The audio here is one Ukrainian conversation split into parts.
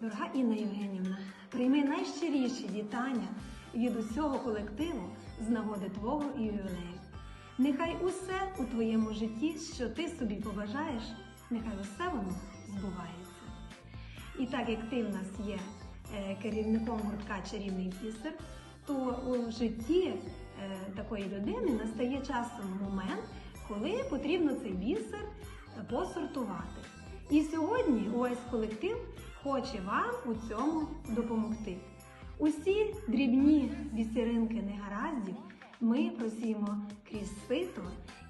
Дорога Інна Євгенівна, прийми найщиріші вітання від усього колективу з нагоди твого ювілею. Нехай усе у твоєму житті, що ти собі побажаєш, нехай усе воно збувається. І так як ти в нас є е, керівником гуртка Чарівний бісер, то у житті е, такої людини настає часом момент, коли потрібно цей бісер посортувати. І сьогодні увесь колектив хоче вам у цьому допомогти. Усі дрібні бісеринки негараздів ми просіємо крізь сито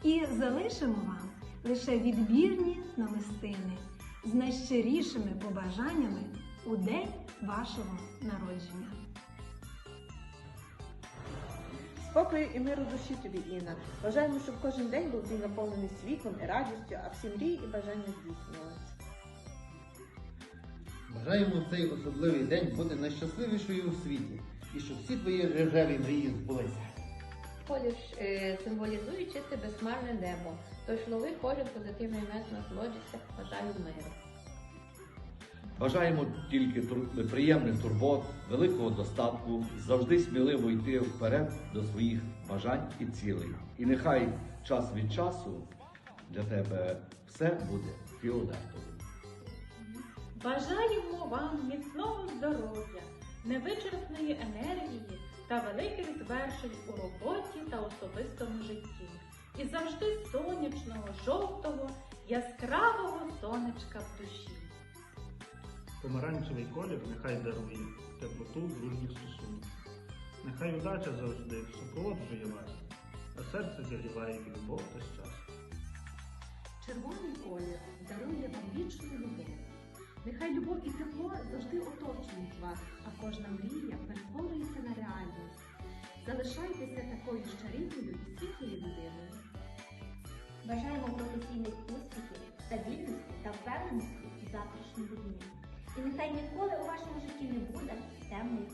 і залишимо вам лише відбірні намистини з найщирішими побажаннями у день вашого народження. Спокою і миру душі тобі, Інна. Бажаємо, щоб кожен день був твій наповнений світлом і радістю, а всі мрії і бажання здійснювалися. Бажаємо в цей особливий день бути найщасливішою у світі і щоб всі твої рожеві мрії збулися. Колір е, символізує чисте безхмарне небо. Тож лови колір позитивний мед насолоджуйся, бажаю миру. Бажаємо тільки тур- приємних турбот, великого достатку, завжди сміливо йти вперед до своїх бажань і цілей. І нехай час від часу для тебе все буде фіолетовим. Бажаємо вам міцного здоров'я, невичерпної енергії та великих звершень у роботі та особистому житті. І завжди сонячного, жовтого, яскравого сонечка в душі. Помаранчевий колір нехай дарує теплоту дружніх стосунків. Нехай удача завжди супроводжує вас, а серце зігріває від любов та щастя. Червоний колір дарує вам вічну любов. Нехай любов і тепло завжди оточують вас, а кожна мрія перетворюється на реальність. Залишайтеся такою ж чарівною і світлою людиною. Бажаємо професійних успіхів, стабільності та впевненості у завтрашньому дні. І нехай ніколи у вашому житті не буде темної